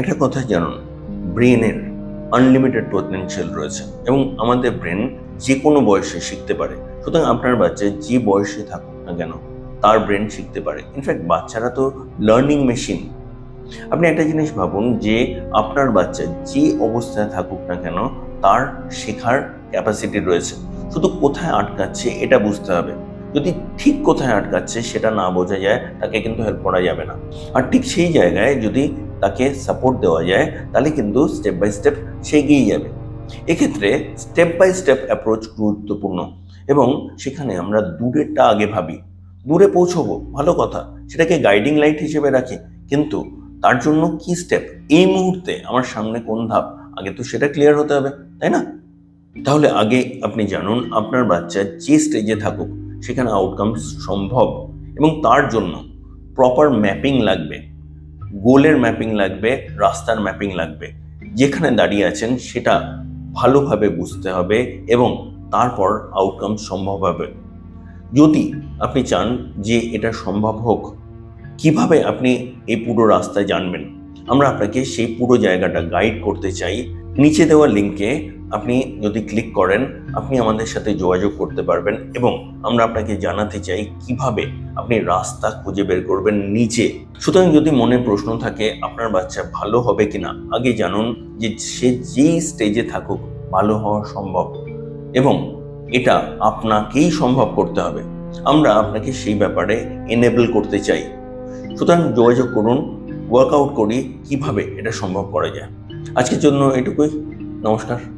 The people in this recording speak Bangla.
একটা কথা জানুন ব্রেনের আনলিমিটেড পোটেনশিয়াল রয়েছে এবং আমাদের ব্রেন যে কোনো বয়সে শিখতে পারে। সুতরাং আপনার বাচ্চা যে বয়সে থাকুক না কেন, তার ব্রেন শিখতে পারে। ইনফ্যাক্ট বাচ্চারা তো লার্নিং মেশিন আপনি একটা জিনিস ভাবুন যে, আপনার বাচ্চা যে অবস্থায় থাকুক না কেন, তার শেখার ক্যাপাসিটি রয়েছে। শুধু কোথায় আটকাচ্ছে এটা বুঝতে হবে। যদি ঠিক কোথায় আটকাচ্ছে সেটা না বোঝা যায়, তাকে কিন্তু হেল্প করা যাবে না। আর ঠিক সেই জায়গায় যদি তাকে সাপোর্ট দেওয়া যায়, তাহলে কিন্তু স্টেপ বাই স্টেপ সে এগিয়ে যাবে। এক্ষেত্রে স্টেপ বাই স্টেপ অ্যাপ্রোচ গুরুত্বপূর্ণ এবং সেখানে আমরা দূরেরটা আগে ভাবি। দূরে পৌঁছবো, ভালো কথা, সেটাকে গাইডিং লাইট হিসেবে রাখি। কিন্তু তার জন্য কি স্টেপ এই মুহূর্তে আমার সামনে কোন ধাপ? আগে তো সেটা ক্লিয়ার হতে হবে, তাই না? তাহলে আগে আপনি জানুন আপনার বাচ্চা যে স্টেজে থাকুক, সেখানে আউটকাম সম্ভব এবং তার জন্য প্রপার ম্যাপিং লাগবে। গোলের ম্যাপিং লাগবে, রাস্তার ম্যাপিং লাগবে। যেখানে দাঁড়িয়ে আছেন সেটা ভালোভাবে বুঝতে হবে এবং তারপর আউটকাম সম্ভব হবে। যদি আপনি চান যে এটা সম্ভব হোক, কীভাবে আপনি এই পুরো রাস্তায় জানবেন? আমরা আপনাকে সেই পুরো জায়গাটা গাইড করতে চাই। নিচে দেওয়া লিঙ্কে আপনি যদি ক্লিক করেন, আপনি আমাদের সাথে যোগাযোগ করতে পারবেন এবং আমরা আপনাকে জানাতে চাই কীভাবে আপনি রাস্তা খুঁজে বের করবেন নিচে। সুতরাং যদি মনে প্রশ্ন থাকে, আপনার বাচ্চা ভালো হবে কিনা? আগে জানুন যে সে যেই স্টেজে থাকুক, ভালো হওয়া সম্ভব এবং এটা আপনাকেই সম্ভব করতে হবে। আমরা আপনাকে সেই ব্যাপারে এনেবল করতে চাই। সুতরাং যোগাযোগ করুন ওয়ার্কআউট করি কীভাবে এটা সম্ভব করা যায়। আজকের জন্য এটুকুই নমস্কার।